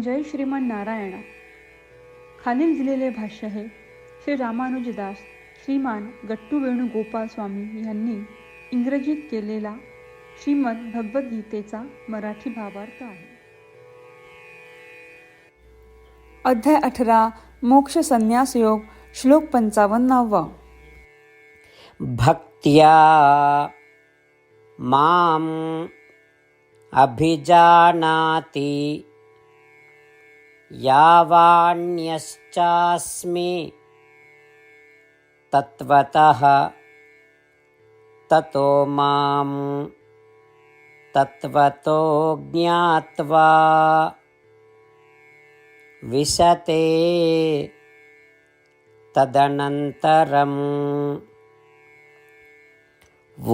जय श्रीमान नारायणा. खालील दिलेले भाष्य हे श्री रामानुजदास श्रीमान गट्टू वेणुगोपाल स्वामी यांनी इंग्रजीत केलेला श्रीमद भगवद्गीतेचा मराठी भावार्थ आहे. अध्याय अठरा मोक्ष संन्यास योग श्लोक पंचावन्नावा. भक्त्या माम अभिजानाती यावाण्यश्चास्मि तत्त्वतः ततो मां तत्त्वतो ज्ञात्वा विशते तदनन्तरम्।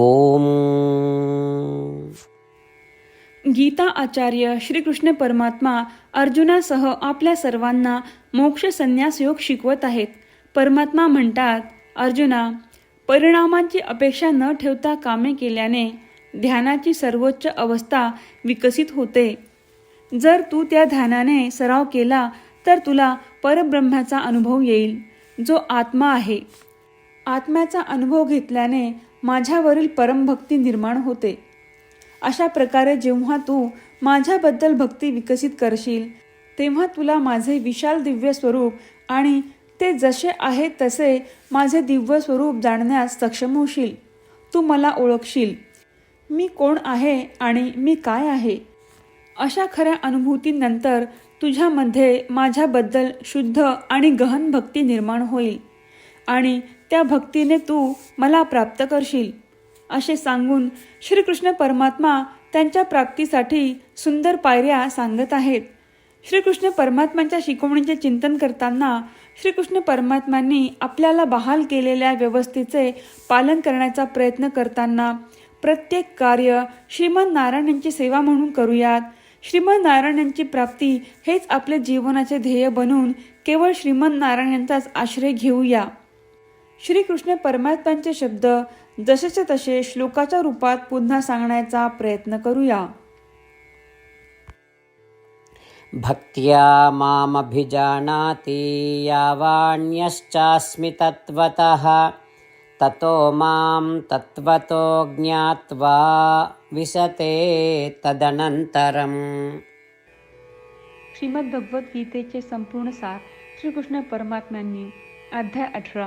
ॐ गीता आचार्य श्रीकृष्ण परमात्मा अर्जुनासह आपल्या सर्वांना मोक्ष संन्यास योग शिकवत आहेत. परमात्मा म्हणतात अर्जुना परिणामांची अपेक्षा न ठेवता कामे केल्याने ध्यानाची सर्वोच्च अवस्था विकसित होते. जर तू त्या ध्यानाने सराव केला तर तुला परब्रह्माचा अनुभव येईल जो आत्मा आहे. आत्म्याचा अनुभव घेतल्याने माझ्यावरील परमभक्ती निर्माण होते. अशा प्रकारे जेव्हा तू माझ्याबद्दल भक्ती विकसित करशील तेव्हा तुला माझे विशाल दिव्य स्वरूप आणि ते जसे आहे तसे माझे दिव्य स्वरूप जाणण्यास सक्षम होशील. तू मला ओळखशील. मी कोण आहे आणि मी काय आहे? अशा खऱ्या अनुभूतीनंतर तुझ्यामध्ये माझ्याबद्दल शुद्ध आणि गहन भक्ती निर्माण होईल आणि त्या भक्तीने तू मला प्राप्त करशील. असे सांगून श्रीकृष्ण परमात्मा त्यांच्या प्राप्तीसाठी सुंदर पायऱ्या सांगत आहेत. श्रीकृष्ण परमात्म्यांच्या शिकवणीचे चिंतन करताना श्रीकृष्ण परमात्म्यांनी आपल्याला बहाल केलेल्या व्यवस्थेचे पालन करण्याचा प्रयत्न करताना प्रत्येक कार्य श्रीमद नारायणांची सेवा म्हणून करूयात. श्रीमद नारायणांची प्राप्ती हेच आपले जीवनाचे ध्येय बनून केवळ श्रीमद नारायणांचाच आश्रय घेऊया. श्रीकृष्ण परमात्म्यांचे शब्द जसेचे तसे श्लोकाच्या रूपात पुन्हा सांगण्याचा प्रयत्न करूया. भक्त्या मामभिजानाति यावान्यश्चास्मि तत्त्वतः ततो मां तत्त्वतो ज्ञात्वा विशते तदनन्तरम्। श्रीमद भगवद्गीतेचे संपूर्ण सार श्रीकृष्ण परमात्म्यांनी अध्याय अठरा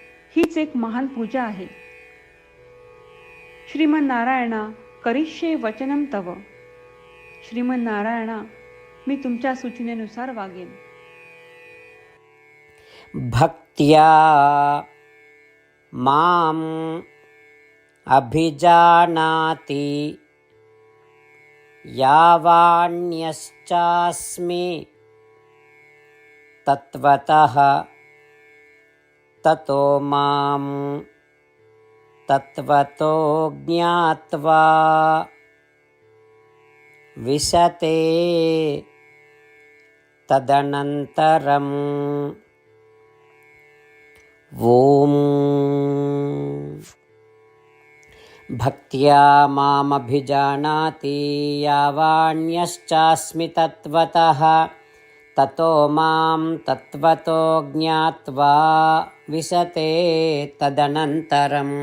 हीच एक महान पूजा आहे. श्रीमन नारायणा करिष्ये वचनम तव. श्रीमन नारायणा मी तुमच्या सूचनेनुसार वागेन. भक्त्या माम अभिजानाति यावान्यश्चास्मि तत्त्वतः ततो मां तत्त्वतो ज्ञात्वा विशते तदनन्तरम् ॐ भक्त्या मामभिजानाति यावाण्यश्चास्मि तत्त्वतः। ततो मां तत्त्वतो ज्ञात्वा विशते तदनन्तरम्